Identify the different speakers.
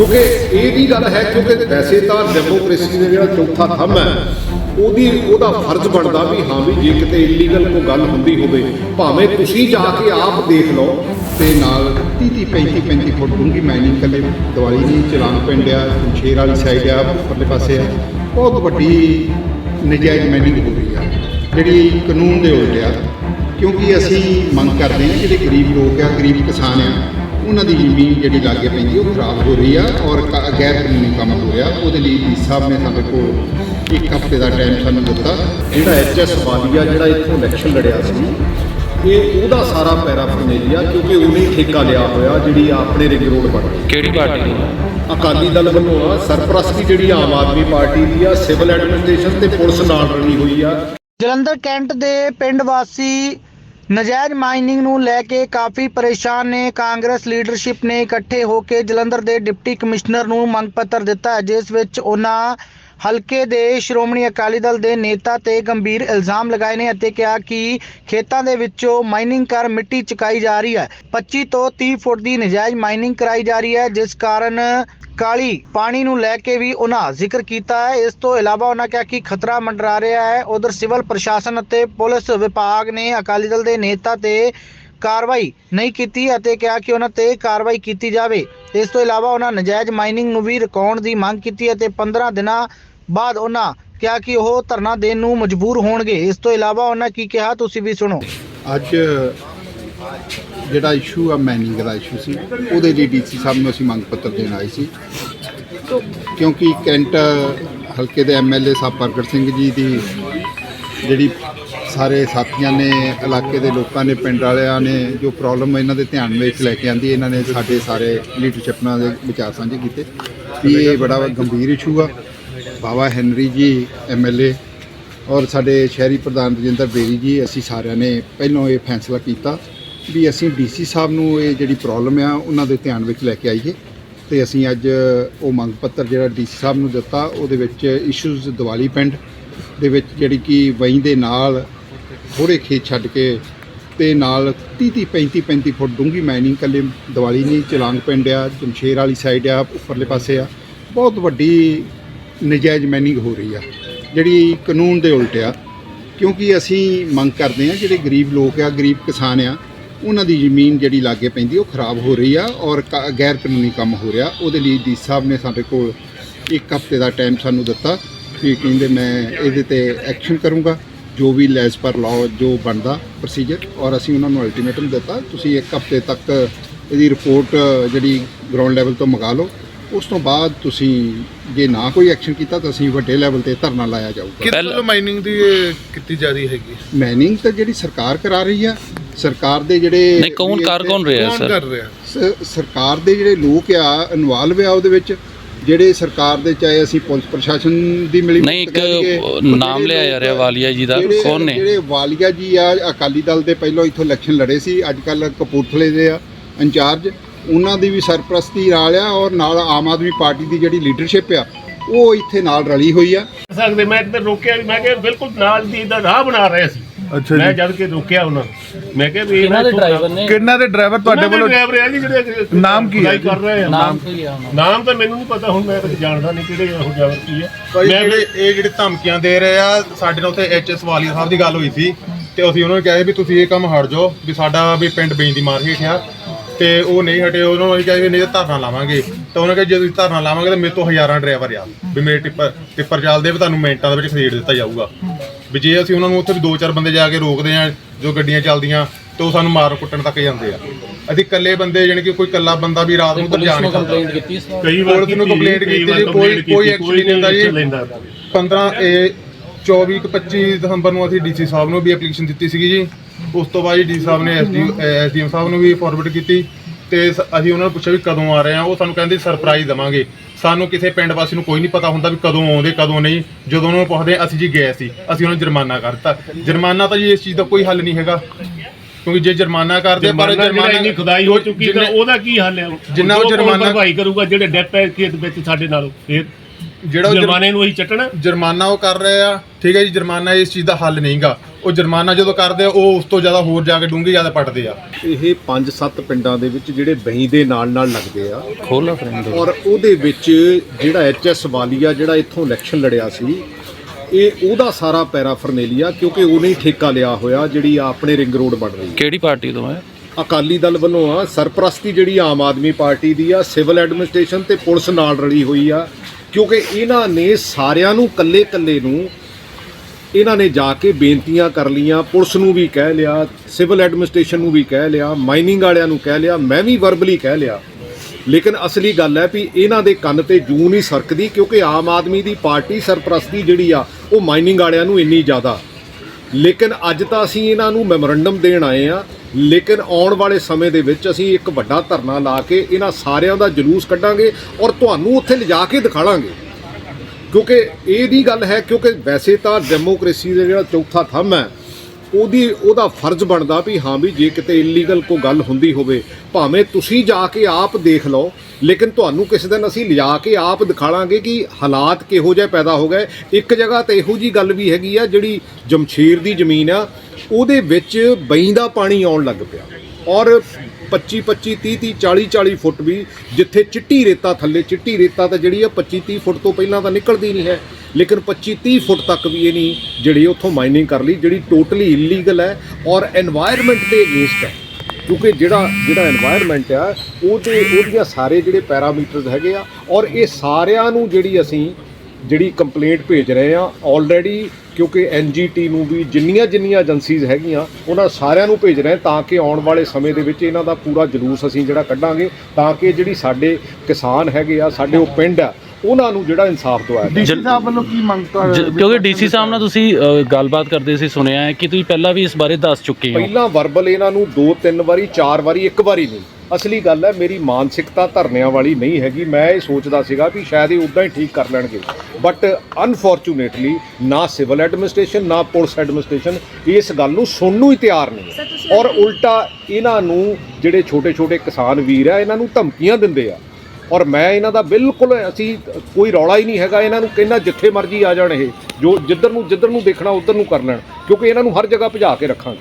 Speaker 1: ਕਿਉਂਕਿ ਇਹ ਵੀ ਗੱਲ ਹੈ, ਕਿਉਂਕਿ ਵੈਸੇ ਤਾਂ ਡੈਮੋਕ੍ਰੇਸੀ ਦੇ ਜਿਹੜਾ ਚੌਥਾ ਥੰਮ ਹੈ, ਉਹਦੀ, ਉਹਦਾ ਫਰਜ਼ ਬਣਦਾ ਵੀ ਹਾਂ ਵੀ ਜੇ ਕਿਤੇ ਇਲੀਗਲ ਕੋਈ ਗੱਲ ਹੁੰਦੀ ਹੋਵੇ, ਭਾਵੇਂ ਤੁਸੀਂ ਜਾ ਕੇ ਆਪ ਦੇਖ ਲਓ
Speaker 2: ਤੇ ਨਾਲ 30 30 35 35 ਫੁੱਟ ਡੂੰਘੀ ਮਾਈਨਿੰਗ ਕੱਲੇ ਦਿਵਾਲੀ ਦੀ ਚਲਾਨ ਪਿੰਡ ਆ, ਸ਼ੇਰ ਵਾਲੀ ਸਾਈਡ ਆ, ਉੱਪਰਲੇ ਪਾਸੇ ਆ, ਬਹੁਤ ਵੱਡੀ ਨਜਾਇਜ਼ ਮਾਈਨਿੰਗ ਹੋ ਰਹੀ ਆ, ਜਿਹੜੀ ਕਾਨੂੰਨ ਦੇ ਉਲਟ ਆ, ਕਿਉਂਕਿ ਅਸੀਂ ਮੰਗ ਕਰਦੇ ਹਾਂ ਜਿਹੜੇ ਗਰੀਬ ਲੋਕ ਆ, ਗਰੀਬ ਕਿਸਾਨ ਆ ਉਹਨਾਂ ਦੀ ਜ਼ਮੀਨ ਜਿਹੜੀ ਲਾਗੇ ਪੈਂਦੀ ਉਹ ਖਰਾਬ ਹੋ ਰਹੀ ਆ ਔਰ ਕ- ਗੈਰ ਕਾਨੂੰਨੀ ਕੰਮ ਹੋ ਰਿਹਾ। ਉਹਦੇ ਲਈ ਡੀ ਸਾਹਿਬ ਨੇ ਸਾਡੇ ਕੋਲ ਇੱਕ ਹਫ਼ਤੇ ਦਾ ਟਾਈਮ ਸਾਨੂੰ ਦਿੱਤਾ।
Speaker 1: ਜਿਹੜਾ ਐਚਐਸ ਵਾਲੀਆ ਜਿਹੜਾ ਇੱਥੋਂ ਇਲੈਕਸ਼ਨ ਲੜਿਆ ਸੀ ਇਹ ਉਹਦਾ ਸਾਰਾ ਪੈਰਾਫਰਨੇਲੀਆ ਕਿਉਂਕਿ ਉਹਨੇ ਹੀ ਠੇਕਾ ਲਿਆ ਹੋਇਆ ਜਿਹੜੀ ਆ ਆਪਣੇ ਰਿੰਗ ਰੋਡ ਬਣ
Speaker 3: ਕਿਹੜੀ ਪਾਰਟੀ ਦੀ?
Speaker 1: ਅਕਾਲੀ ਦਲ ਵੱਲੋਂ ਆ ਸਰਪ੍ਰਸਤੀ ਜਿਹੜੀ ਆਮ ਆਦਮੀ ਪਾਰਟੀ ਦੀ ਆ ਸਿਵਲ ਐਡਮਿਨਿਸਟ੍ਰੇਸ਼ਨ ਤੇ ਪੁਲਿਸ ਨਾਲ ਰਲੀ ਹੋਈ ਆ।
Speaker 4: ਜਲੰਧਰ ਕੈਂਟ ਦੇ ਪਿੰਡ ਵਾਸੀ ਨਜਾਇਜ਼ ਮਾਈਨਿੰਗ ਨੂੰ ਲੈ ਕੇ ਕਾਫੀ ਪਰੇਸ਼ਾਨ ਨੇ। ਕਾਂਗਰਸ ਲੀਡਰਸ਼ਿਪ ਨੇ ਇਕੱਠੇ ਹੋ ਕੇ ਜਲੰਧਰ ਦੇ ਡਿਪਟੀ ਕਮਿਸ਼ਨਰ ਨੂੰ ਮੰਗ ਪੱਤਰ ਦਿੱਤਾ ਹੈ, ਜਿਸ ਵਿੱਚ ਉਹਨਾਂ ਹਲਕੇ ਦੇ ਸ਼੍ਰੋਮਣੀ ਅਕਾਲੀ ਦਲ ਦੇ ਨੇਤਾ ਤੇ ਗੰਭੀਰ ਇਲਜ਼ਾਮ ਲਗਾਏ ਨੇ ਅਤੇ ਕਿਹਾ ਕਿ ਖੇਤਾਂ ਦੇ ਵਿੱਚੋਂ ਮਾਈਨਿੰਗ ਕਰ ਮਿੱਟੀ ਚੁਕਾਈ ਜਾ ਰਹੀ ਹੈ। 25 ਤੋਂ 30 ਫੁੱਟ ਦੀ ਨਜਾਇਜ਼ ਮਾਈਨਿੰਗ ਕਰਾਈ ਜਾ ਰਹੀ ਹੈ, ਜਿਸ ਕਾਰਨ ਕਾਲੀ ਪਾਣੀ ਨੂੰ ਲੈ ਕੇ ਵੀ ਉਹਨਾਂ ਜ਼ਿਕਰ ਕੀਤਾ ਹੈ। ਇਸ ਤੋਂ ਇਲਾਵਾ ਉਹਨਾਂ ਕਿਹਾ ਕਿ ਖਤਰਾ ਮੰਡਰਾ ਰਿਹਾ ਹੈ। ਉਧਰ ਸਿਵਲ ਪ੍ਰਸ਼ਾਸਨ ਅਤੇ ਪੁਲਿਸ ਵਿਭਾਗ ਨੇ ਅਕਾਲੀ ਦਲ ਦੇ ਨੇਤਾ ਤੇ ਕਾਰਵਾਈ ਨਹੀਂ ਕੀਤੀ ਅਤੇ ਕਿਹਾ ਕਿ ਉਹਨਾਂ ਤੇ ਕਾਰਵਾਈ ਕੀਤੀ ਜਾਵੇ। ਇਸ ਤੋਂ ਇਲਾਵਾ ਉਹਨਾਂ ਨਜਾਇਜ਼ ਮਾਈਨਿੰਗ ਨੂੰ ਵੀ ਰੁਕਾਉਣ ਦੀ ਮੰਗ ਕੀਤੀ ਅਤੇ 15 ਦਿਨਾਂ ਬਾਅਦ ਉਹਨਾਂ ਕਿਹਾ ਕਿ ਉਹ ਧਰਨਾ ਦੇਣ ਨੂੰ ਮਜਬੂਰ ਹੋਣਗੇ। ਇਸ ਤੋਂ ਇਲਾਵਾ ਉਹਨਾਂ ਕੀ ਕਿਹਾ, ਤੁਸੀਂ ਵੀ ਸੁਣੋ।
Speaker 2: ਅੱਜ ਜਿਹੜਾ ਇਸ਼ੂ ਆ ਮੈਨਿੰਗ ਦਾ ਇਸ਼ੂ ਸੀ, ਉਹਦੇ ਲਈ ਡੀਸੀ ਸਾਹਿਬ ਨੂੰ ਅਸੀਂ ਮੰਗ ਪੱਤਰ ਦੇਣ ਆਏ ਸੀ। ਕਿਉਂਕਿ ਕੈਂਟ ਹਲਕੇ ਦੇ ਐਮਐਲਏ ਸਾਹਿਬ ਪ੍ਰਗਟ ਸਿੰਘ ਜੀ ਦੀ ਜਿਹੜੀ ਸਾਰੇ ਸਾਥੀਆਂ ਨੇ, ਇਲਾਕੇ ਦੇ ਲੋਕਾਂ ਨੇ, ਪਿੰਡ ਵਾਲਿਆਂ ਨੇ ਜੋ ਪ੍ਰੋਬਲਮ ਇਹਨਾਂ ਦੇ ਧਿਆਨ ਵਿੱਚ ਲੈ ਕੇ ਆਂਦੀ, ਇਹਨਾਂ ਨੇ ਸਾਡੇ ਸਾਰੇ ਲੀਡਰਸ਼ਿਪ ਨਾਲ ਦੇ ਵਿਚਾਰ ਸਾਂਝੇ ਕੀਤੇ। ਵੀ ਇਹ ਬੜਾ ਗੰਭੀਰ ਇਸ਼ੂ ਆ। ਬਾਬਾ ਹੈਨਰੀ ਜੀ ਐਮਐਲਏ ਔਰ ਸਾਡੇ ਸ਼ਹਿਰੀ ਪ੍ਰਧਾਨ ਰਜਿੰਦਰ ਬੇਰੀ ਜੀ, ਅਸੀਂ ਸਾਰਿਆਂ ਨੇ ਪਹਿਲਾਂ ਇਹ ਫੈਸਲਾ ਕੀਤਾ। ਵੀ ਅਸੀਂ ਡੀਸੀ ਸਾਹਿਬ ਨੂੰ ਇਹ ਜਿਹੜੀ ਪ੍ਰੋਬਲਮ ਆ, ਉਹਨਾਂ ਦੇ ਧਿਆਨ ਵਿੱਚ ਲੈ ਕੇ ਆਈਏ। ਤੇ ਅਸੀਂ ਅੱਜ ਉਹ ਮੰਗ ਪੱਤਰ ਜਿਹੜਾ ਡੀਸੀ ਸਾਹਿਬ ਨੂੰ ਦਿੱਤਾ, ਉਹਦੇ ਵਿੱਚ ਇਸ਼ੂਜ਼ ਦੀਵਾਲੀ ਪਿੰਡ ਦੇ ਵਿੱਚ ਜਿਹੜੀ ਕਿ ਵਈ ਦੇ ਨਾਲ ਥੋੜੇ ਖੇਤ ਛੱਡ ਕੇ ਤੇ ਨਾਲ 30 30 35 35 ਫੁੱਟ ਡੂੰਘੀ ਮਾਈਨਿੰਗ ਕੱਲੇ ਦੀਵਾਲੀ ਨਹੀਂ, ਚਲਾਂਗ ਪਿੰਡ ਆ, ਜਮਸ਼ੇਰ ਵਾਲੀ ਸਾਈਡ ਆ, ਉੱਪਰਲੇ ਪਾਸੇ ਆ। ਬਹੁਤ ਵੱਡੀ ਨਜਾਇਜ਼ ਮਾਈਨਿੰਗ ਹੋ ਰਹੀ ਆ, ਜਿਹੜੀ ਕਾਨੂੰਨ ਦੇ ਉਲਟ ਆ। ਕਿਉਂਕਿ ਅਸੀਂ ਮੰਗ ਕਰਦੇ ਆ ਜਿਹੜੇ ਗਰੀਬ ਲੋਕ ਆ, ਗਰੀਬ ਕਿਸਾਨ ਆ ਉਹਨਾਂ ਦੀ ਜ਼ਮੀਨ ਜਿਹੜੀ ਲਾਗੇ ਪੈਂਦੀ ਉਹ ਖਰਾਬ ਹੋ ਰਹੀ ਆ ਔਰ ਕ- ਗੈਰ ਕਾਨੂੰਨੀ ਕੰਮ ਹੋ ਰਿਹਾ। ਉਹਦੇ ਲਈ ਡੀ ਸਾਹਿਬ ਨੇ ਸਾਡੇ ਕੋਲ ਇੱਕ ਹਫ਼ਤੇ ਦਾ ਟਾਈਮ ਸਾਨੂੰ ਦਿੱਤਾ ਵੀ ਕਹਿੰਦੇ ਮੈਂ ਇਹਦੇ ਤੇ ਐਕਸ਼ਨ ਕਰੂੰਗਾ। ਜੋ ਵੀ ਲੈਸ ਪਰ ਲਾਓ ਜੋ ਬਣਦਾ ਪ੍ਰੋਸੀਜਰ ਔਰ ਅਸੀਂ ਉਹਨਾਂ ਨੂੰ ਅਲਟੀਮੇਟਮ ਦਿੱਤਾ। ਤੁਸੀਂ ਇੱਕ ਹਫ਼ਤੇ ਤੱਕ ਇਹਦੀ ਰਿਪੋਰਟ ਜਿਹੜੀ ਗਰਾਊਂਡ ਲੈਵਲ ਤੋਂ ਮੰਗਾ ਲਓ। ਉਸ ਤੋਂ ਬਾਅਦ ਤੁਸੀਂ ਜੇ ਨਾ ਕੋਈ ਐਕਸ਼ਨ ਕੀਤਾ ਤਾਂ ਅਸੀਂ ਵੱਡੇ ਲੈਵਲ ਤੇ ਧਰਨਾ ਲਾਇਆ ਜਾਊਗਾ।
Speaker 5: ਵੱਲੋਂ ਮਾਈਨਿੰਗ ਦੀ ਇਹ ਕੀਤੀ ਜਾ ਰਹੀ ਹੈਗੀ?
Speaker 2: ਮੈਨਿੰਗ ਤਾਂ ਜਿਹੜੀ ਸਰਕਾਰ ਕਰਾ ਰਹੀ ਆ। ਸਰਕਾਰ ਦੇ ਜਿਹੜੇ
Speaker 3: ਨਹੀਂ ਕੌਣ ਕਰ ਕੌਣ ਰਿਹਾ
Speaker 5: ਕੌਣ
Speaker 3: ਸਰ?
Speaker 5: ਕਰ ਰਿਹਾ?
Speaker 2: ਸ- ਸਰਕਾਰ ਦੇ ਜਿਹੜੇ ਲੋਕ ਆ ਇਨਵੋਲਵ ਆ ਉਹਦੇ ਵਿੱਚ ਜਿਹੜੇ ਸਰਕਾਰ ਦੇ ਚਾਹੇ ਅਸੀਂ ਪੁਲਿਸ ਪ੍ਰਸ਼ਾਸਨ ਦੀ ਮਿਲੀ
Speaker 3: ਨਹੀਂ ਇੱਕ ਨਾਮ ਲਿਆ ਜਾ ਰਿਹਾ ਵਾਲੀਆ ਜੀ ਦਾ
Speaker 2: ਜਿਹੜੇ-
Speaker 3: ਕੌਣ ਨੇ?
Speaker 2: ਜਿਹੜੇ ਵਾਲੀਆ ਜੀ ਆ ਅਕਾਲੀ ਦਲ ਦੇ ਪਹਿਲਾਂ ਇੱਥੋਂ ਇਲੈਕਸ਼ਨ ਲੜੇ ਸੀ ਅੱਜ ਕੱਲ ਕਪੂਰਥਲੇ ਦੇ ਆ ਇੰਚਾਰਜ ਉਹਨਾਂ ਦੀ ਵੀ ਸਰਪ੍ਰਸਤੀ ਨਾਲ ਆ ਔਰ ਨਾਲ ਆਮ ਆਦਮੀ ਪਾਰਟੀ ਦੀ ਜਿਹੜੀ ਲੀਡਰਸ਼ਿਪ ਆ ਉਹ ਇੱਥੇ ਨਾਲ ਰਲੀ ਹੋਈ ਆ।
Speaker 6: ਸਕਦੇ ਮੈਂ ਤੇ ਰੋਕਿਆ ਵੀ ਮੈਂ ਕਿਹਾ ਬਿਲਕੁਲ ਨਾਲ ਦੀ ਦਾ ਰਾਹ ਬਣਾ ਰਹੇ ਸੀ।
Speaker 5: ਅੱਛਾ
Speaker 6: ਮੈਂ ਜਦ ਕੇ ਰੋਕਿਆ ਉਹਨਾਂ ਨੂੰ। ਮੈਂ ਕਿਹਾ ਵੀ ਇਹਨਾਂ ਦੇ ਡਰਾਈਵਰ ਨੇ?
Speaker 5: ਕਿੰਨਾ ਦੇ ਡਰਾਈਵਰ ਤੁਹਾਡੇ ਵੱਲੋਂ
Speaker 6: ਡਰਾਈਵਰ ਆ ਜੀ ਜਿਹੜੇ
Speaker 5: ਨਾਮ ਕੀ ਹੈ
Speaker 6: ਕਰ ਰਹੇ ਆ। ਨਾਮ ਨਾਮ ਤਾਂ ਮੈਨੂੰ ਨਹੀਂ ਪਤਾ ਹੁਣ ਮੈਂ ਤਾਂ ਜਾਣਦਾ ਨਹੀਂ ਕਿਹੜੇ ਉਹ ਡਰਾਈਵਰ ਕੀ ਹੈ
Speaker 7: ਭਾਈ
Speaker 6: ਮੈਂ
Speaker 7: ਜਿਹੜੇ ਇਹ ਜਿਹੜੇ ਧਮਕੀਆਂ ਦੇ ਰਹੇ ਆ ਸਾਡੇ ਨਾਲ ਉੱਥੇ ਐਚਐਸ ਵਾਲੀਆ ਸਾਹਿਬ ਦੀ ਗੱਲ ਹੋਈ ਸੀ ਤੇ ਅਸੀਂ ਉਹਨਾਂ ਨੂੰ ਕਿਹਾ ਸੀ ਵੀ ਤੁਸੀਂ ਇਹ ਕੰਮ ਹਟ ਜਾਓ ਵੀ ਸਾਡਾ ਵੀ ਪਿੰਡ ਬੇਂ ਦੀ ਮਾਰ ਹੇਠ ਆ ਤੇ ਉਹ ਨਹੀਂ ਹਟੇ ਉਹਨਾਂ ਨੂੰ ਅਸੀਂ ਕਿਹਾ ਵੀ ਨਹੀਂ ਤਾਂ ਧਰਨਾ ਲਾਵਾਂਗੇ। ਤਾਂ ਉਹਨਾਂ ਕਿਹਾ ਜੇ ਤੁਸੀਂ ਧਰਨਾ ਲਾਵਾਂਗੇ ਤਾਂ ਮੇਰੇ ਤੋਂ ਹਜ਼ਾਰਾਂ ਡਰਾਈਵਰ ਆ ਵੀ ਮੇਰੇ ਟਿੱਪਰ ਟਿੱਪਰ ਚੱਲਦੇ ਵੀ ਤੁਹਾਨੂੰ ਮਿੰਟਾਂ ਦੇ ਵਿੱਚ ਖਰੀਦ ਦਿੱਤਾ ਜਾਊਗਾ। ਵੀ ਜੇ ਅਸੀਂ ਉਹਨਾਂ ਨੂੰ ਉੱਥੇ ਵੀ ਦੋ ਚਾਰ ਬੰਦੇ ਜਾ ਕੇ ਰੋਕਦੇ ਆ ਜੋ ਗੱਡੀਆਂ ਚੱਲਦੀਆਂ ਤੇ ਉਹ ਸਾਨੂੰ ਮਾਰ ਕੁੱਟਣ ਤੱਕ ਜਾਂਦੇ ਆ। ਅਸੀਂ ਇਕੱਲੇ ਬੰਦੇ ਜਾਣੀ ਕਿ ਕੋਈ ਇਕੱਲਾ ਬੰਦਾ ਵੀ ਰਾਤ ਨੂੰ ਉੱਧਰ ਜਾ ਨਹੀਂ ਸਕਦਾ।
Speaker 6: ਕਈ ਵਾਰ
Speaker 7: ਨੂੰ
Speaker 6: ਕਈ
Speaker 7: ਕੀਤੀ ਜੀ, ਕੋਈ- ਕੋਈ action ਨਹੀਂ ਲੈਂਦਾ ਜੀ।
Speaker 6: ਲੈਂਦਾ।
Speaker 7: 15 ਇਹ 24 ਕੁ 25 ਦਸੰਬਰ ਨੂੰ ਅਸੀਂ ਡੀਸੀ ਸਾਹਿਬ ਨੂੰ ਵੀ ਐਪਲੀਕੇਸ਼ਨ ਦਿੱਤੀ ਸੀਗੀ ਜੀ। ਉਸ ਤੋਂ ਬਾਅਦ ਜੀ ਡੀ ਸਾਹਿਬ ਨੇ ਐਸਡੀ ਐਸਡੀਐਮ ਸਾਹਿਬ ਨੂੰ ਵੀ ਫਾਰਵਰਡ ਕੀਤੀ। ਤੇ ਅਸੀਂ ਉਹਨਾਂ ਨੂੰ ਪੁੱਛਿਆ ਵੀ ਕਦੋਂ ਆ ਰਹੇ ਆ ਉਹ ਸਾਨੂੰ ਕਹਿੰਦੇ ਸਰਪ੍ਰਾਈਜ਼ ਦਵਾਂਗੇ। ਸਾਨੂੰ ਕਿਸੇ ਪਿੰਡ ਵਾਸੀ ਨੂੰ ਕੋਈ ਨਹੀਂ ਪਤਾ ਹੁੰਦਾ ਵੀ ਕਦੋਂ ਆਉਂਦੇ ਕਦੋਂ ਨਹੀਂ। ਜਦੋਂ ਉਹਨਾਂ ਨੂੰ ਪੁੱਛਦੇ ਅਸੀਂ ਜੀ ਗਏ ਸੀ ਅਸੀਂ ਉਹਨਾਂ ਨੂੰ ਜੁਰਮਾਨਾ ਕਰਤਾ। ਜੁਰਮਾਨਾ ਤਾਂ ਜੀ ਇਸ ਚੀਜ਼ ਦਾ ਕੋਈ ਹੱਲ ਨਹੀਂ ਹੈਗਾ। ਕਿਉਂਕਿ ਜੇ ਜੁਰਮਾਨਾ ਕਰਦੇ ਪਰ
Speaker 6: ਜੁਰਮਾਨਾ ਇੰਨੀ ਖੁਦਾਈ ਹੋ ਚੁੱਕੀ ਤਾਂ ਉਹਦਾ ਕੀ ਹੱਲ ਹੈ?
Speaker 7: ਜਿੰਨਾ ਉਹ ਜੁਰਮਾਨਾ-
Speaker 6: ਭਰਪਾਈ ਕਰੂਗਾ ਜਿਹੜੇ ਡੈਪ ਹੈ ਖੇਤ ਵਿੱਚ ਸਾਡੇ ਨਾਲ ਫਿਰ।
Speaker 7: ਜਿਹੜਾ ਉਹ ਜੁਰ-
Speaker 6: ਜੁਰਮਾਨੇ ਨੂੰ ਹੀ ਚੱਟਣਾ।
Speaker 7: ਜੁਰਮਾਨਾ ਉਹ ਕਰ ਰਹੇ ਆ। ਠੀਕ ਹੈ ਜੀ ਜੁਰਮਾਨਾ ਇਸ ਚੀਜ਼ ਦਾ ਹੱਲ ਨਹੀਂਗਾ। ਉਹ ਜੁਰਮਾਨਾ ਜਦੋਂ ਕਰਦੇ ਆ ਉਹ ਉਸ ਤੋਂ ਜ਼ਿਆਦਾ ਹੋਰ ਜਾ ਕੇ ਡੂੰਘੀ ਜ਼ਿਆਦਾ ਪੱਟਦੇ ਆ।
Speaker 1: ਇਹ 5-7 ਪਿੰਡਾਂ ਦੇ ਵਿੱਚ ਜਿਹੜੇ ਬਹੀਂ ਦੇ ਨਾਲ ਨਾਲ ਲੱਗਦੇ ਆ।
Speaker 3: ਖੋਲਾ ਫਰੇਮ ਦੇ
Speaker 1: ਔਰ ਉਹਦੇ ਵਿੱਚ ਜਿਹੜਾ ਐਚਐਸ ਵਾਲੀਆ ਜਿਹੜਾ ਇੱਥੋਂ ਇਲੈਕਸ਼ਨ ਲੜਿਆ ਸੀ ਇਹ ਉਹਦਾ ਸਾਰਾ ਪੈਰਾਫਰਨੇਲੀਆ ਕਿਉਂਕਿ ਉਹਨੇ ਹੀ ਠੇਕਾ ਲਿਆ ਹੋਇਆ ਜਿਹੜੀ ਆ ਆਪਣੇ ਰਿੰਗ ਰੋਡ ਬਣ ਰਹੀ ਹੈ।
Speaker 3: ਕਿਹੜੀ ਪਾਰਟੀ ਤੋਂ ਹੈ
Speaker 1: ਅਕਾਲੀ ਦਲ ਵੱਲੋਂ ਆ ਸਰਪ੍ਰਸਤੀ ਜਿਹੜੀ ਆਮ ਆਦਮੀ ਪਾਰਟੀ ਦੀ ਆ ਸਿਵਲ ਐਡਮਿਨਿਸਟ੍ਰੇਸ਼ਨ ਤੇ ਪੁਲਿਸ ਨਾਲ ਰਲੀ ਹੋਈ ਆ। ਕਿਉਂਕਿ ਇਹਨਾਂ ਨੇ ਸਾਰਿਆਂ ਨੂੰ ਕੱਲੇ-ਕੱਲੇ ਨੂੰ ਇਹਨਾਂ ਨੇ ਜਾ ਕੇ ਬੇਨਤੀਆਂ ਕਰ ਲੀਆਂ ਪੁਲਿਸ ਨੂੰ ਵੀ ਕਹਿ ਲਿਆ, ਸਿਵਲ ਐਡਮਿਨਿਸਟ੍ਰੇਸ਼ਨ ਨੂੰ ਵੀ ਕਹਿ ਲਿਆ, ਮਾਈਨਿੰਗ ਵਾਲਿਆਂ ਨੂੰ ਕਹਿ ਲਿਆ, ਮੈਂ ਵੀ ਵਰਬਲੀ ਕਹਿ ਲਿਆ। ਲੇਕਿਨ ਅਸਲੀ ਗੱਲ ਹੈ ਵੀ ਇਹਨਾਂ ਦੇ ਕੰਨ ਤੇ ਜੂ ਨਹੀਂ ਸਰਕਦੀ ਕਿਉਂਕਿ ਆਮ ਆਦਮੀ ਦੀ ਪਾਰਟੀ ਸਰਪ੍ਰਸਤੀ ਜਿਹੜੀ ਆ, ਉਹ ਮਾਈਨਿੰਗ ਵਾਲਿਆਂ ਨੂੰ ਇੰਨੀ ਜ਼ਿਆਦਾ। ਲੇਕਿਨ ਅੱਜ ਤਾਂ ਅਸੀਂ ਇਹਨਾਂ ਨੂੰ ਮੈਮੋਰੰਡਮ ਦੇਣ ਆਏ ਆ ਲੇਕਿਨ ਆਉਣ ਵਾਲੇ ਸਮੇਂ ਦੇ ਵਿੱਚ ਅਸੀਂ ਇੱਕ ਵੱਡਾ ਧਰਨਾ ਲਾ ਕੇ ਇਹਨਾਂ ਸਾਰਿਆਂ ਦਾ ਜਲੂਸ ਕੱਢਾਂਗੇ ਔਰ ਤੁਹਾਨੂੰ ਉੱਥੇ ਲਿਜਾ ਕੇ ਦਿਖਾਵਾਂਗੇ ਕਿਉਂਕਿ ਇਹਦੀ ਗੱਲ ਹੈ, ਕਿਉਂਕਿ ਵੈਸੇ ਤਾਂ ਡੈਮੋਕ੍ਰੇਸੀ ਦਾ ਜਿਹੜਾ ਚੌਥਾ ਥੰਮ ਹੈ ਉਹਦੀ ਉਹਦਾ ਫਰਜ਼ ਬਣਦਾ ਵੀ ਹਾਂ ਵੀ ਜੇ ਕਿਤੇ ਇਲੀਗਲ ਕੋਈ ਗੱਲ ਹੁੰਦੀ ਹੋਵੇ, ਭਾਵੇਂ ਤੁਸੀਂ ਜਾ ਕੇ ਆਪ ਦੇਖ ਲਓ, ਲੇਕਿਨ ਤੁਹਾਨੂੰ ਕਿਸੇ ਦਿਨ ਅਸੀਂ ਲਿਜਾ ਕੇ ਆਪ ਦਿਖਾਵਾਂਗੇ ਕਿ ਹਾਲਾਤ ਕਿਹੋ ਜਿਹੇ ਪੈਦਾ ਹੋ ਗਏ। ਇੱਕ ਜਗ੍ਹਾ ਤੇ ਇਹੋ ਜੀ ਗੱਲ ਵੀ ਹੈਗੀ ਆ, ਜਿਹੜੀ ਜਮਸ਼ੀਰ ਦੀ ਜ਼ਮੀਨ ਆ, ਉਹਦੇ ਵਿੱਚ ਬਈ ਦਾ ਪਾਣੀ ਆਉਣ ਲੱਗ ਪਿਆ। ਔਰ 25 25 30 30 40 40 ਫੁੱਟ ਵੀ ਜਿੱਥੇ ਚਿੱਟੀ ਰੇਤਾ ਥੱਲੇ, ਚਿੱਟੀ ਰੇਤਾ ਤਾਂ ਜਿਹੜੀ ਆ 25 30 ਫੁੱਟ ਤੋਂ ਪਹਿਲਾਂ ਤਾਂ ਨਿਕਲਦੀ ਨਹੀਂ ਹੈ। ਲੇਕਿਨ 25 30 ਫੁੱਟ ਤੱਕ ਵੀ ਇਹ ਨਹੀਂ ਜਿਹੜੀ ਉੱਥੋਂ ਮਾਈਨਿੰਗ ਕਰ ਲਈ, ਜਿਹੜੀ ਟੋਟਲੀ ਇਲੀਗਲ ਹੈ ਔਰ এনवायरमेंट ਦੇ ਅਗੇਂਸਟ ਹੈ। ਕਿਉਂਕਿ ਜਿਹੜਾ ਜਿਹੜਾ এনवायरमेंट ਆ, ਉਹਦੇ, ਉਹਦੀਆਂ ਸਾਰੇ ਜਿਹੜੇ ਪੈਰਾਮੀਟਰਸ ਹੈਗੇ ਆ ਔਰ ਇਹ ਸਾਰਿਆਂ ਨੂੰ ਜਿਹੜੀ ਅਸੀਂ ਜਿਹੜੀ ਕੰਪਲੇਂਟ ਭੇਜ ਰਹੇ ਆ ਆਲਰੇਡੀ ਕਿਉਂਕਿ ਐਨਜੀਟੀ ਨੂੰ ਵੀ ਜਿੰਨੀਆਂ ਜਿੰਨੀਆਂ ਏਜੰਸੀਜ਼ ਹੈਗੀਆਂ, ਉਹਨਾਂ ਸਾਰਿਆਂ ਨੂੰ ਭੇਜ ਰਹੇ ਤਾਂ ਕਿ ਆਉਣ ਵਾਲੇ ਸਮੇਂ ਦੇ ਵਿੱਚ ਇਹਨਾਂ ਦਾ ਪੂਰਾ ਜਲੂਸ ਅਸੀਂ ਜਿਹੜਾ ਕੱਢਾਂਗੇ, ਤਾਂ ਕਿ ਜਿਹੜੀ ਸਾਡੇ ਕਿਸਾਨ ਹੈਗੇ ਆ, ਸਾਡੇ ਉਹ ਪਿੰਡ ਆ ਉਹਨਾਂ ਨੂੰ ਜਿਹੜਾ ਇਨਸਾਫ ਦਵਾਇਆ।
Speaker 5: ਡੀਸੀ ਸਾਹਿਬ ਵੱਲੋਂ ਕੀ ਮੰਗ ਕਰ
Speaker 3: ਜ- ਕਿਉਂਕਿ ਡੀਸੀ ਸਾਹਿਬ ਨਾਲ ਤੁਸੀਂ ਅ, ਗੱਲਬਾਤ ਕਰਦੇ ਸੀ ਸੁਣਿਆ ਹੈ ਕਿ ਤੁਸੀਂ ਪਹਿਲਾਂ ਵੀ ਇਸ ਬਾਰੇ ਦੱਸ ਚੁੱਕੇ ਹੋ।
Speaker 1: ਪਹਿਲਾਂ ਵਰਬਲ ਇਹਨਾਂ ਨੂੰ ਦੋ ਤਿੰਨ ਵਾਰੀ ਚਾਰ ਵਾਰੀ ਇੱਕ ਵਾਰੀ ਨਹੀਂ। ਅਸਲੀ ਗੱਲ ਹੈ ਮੇਰੀ ਮਾਨਸਿਕਤਾ ਧਰਨਿਆਂ ਵਾਲੀ ਨਹੀਂ ਹੈਗੀ। ਮੈਂ ਇਹ ਸੋਚਦਾ ਸੀਗਾ ਵੀ ਸ਼ਾਇਦ ਇਹ ਉਦਾਂ ਹੀ ਠੀਕ ਕਰ ਲੈਣਗੇ। ਬਟ ਅਨਫੋਰਚੂਨੇਟਲੀ ਨਾ ਸਿਵਲ ਐਡਮਿਨਿਸਟ੍ਰੇਸ਼ਨ ਨਾ ਪੁਲਿਸ ਐਡਮਿਨਿਸਟ੍ਰੇਸ਼ਨ ਇਸ ਗੱਲ ਨੂੰ ਸੁਣਨ ਨੂੰ ਹੀ ਤਿਆਰ ਨਹੀਂ। ਔਰ ਉਲਟਾ ਇਹਨਾਂ ਨੂੰ ਜਿਹੜੇ ਛੋਟੇ ਛੋਟੇ ਕਿਸਾਨ ਵੀਰ ਆ ਇਹਨਾਂ ਨੂੰ ਧਮਕੀਆਂ ਦਿੰਦੇ ਆ। ਔਰ ਮੈਂ ਇਹਨਾਂ ਦਾ ਬਿਲਕੁਲ, ਅਸੀਂ ਕੋਈ ਰੌਲਾ ਹੀ ਨਹੀਂ ਹੈਗਾ, ਇਹਨਾਂ ਨੂੰ ਕਹਿੰਦਾ ਜਿੱਥੇ ਮਰਜ਼ੀ ਆ ਜਾਣ ਇਹ। ਜੋ ਜਿੱਧਰ ਨੂੰ ਜਿੱਧਰ ਨੂੰ ਦੇਖਣਾ, ਉਧਰ ਨੂੰ ਕਰ ਲੈਣ। ਕਿਉਂਕਿ ਇਹਨਾਂ ਨੂੰ ਹਰ ਜਗ੍ਹਾ ਭਜਾ ਕੇ ਰੱਖਾਂਗੇ।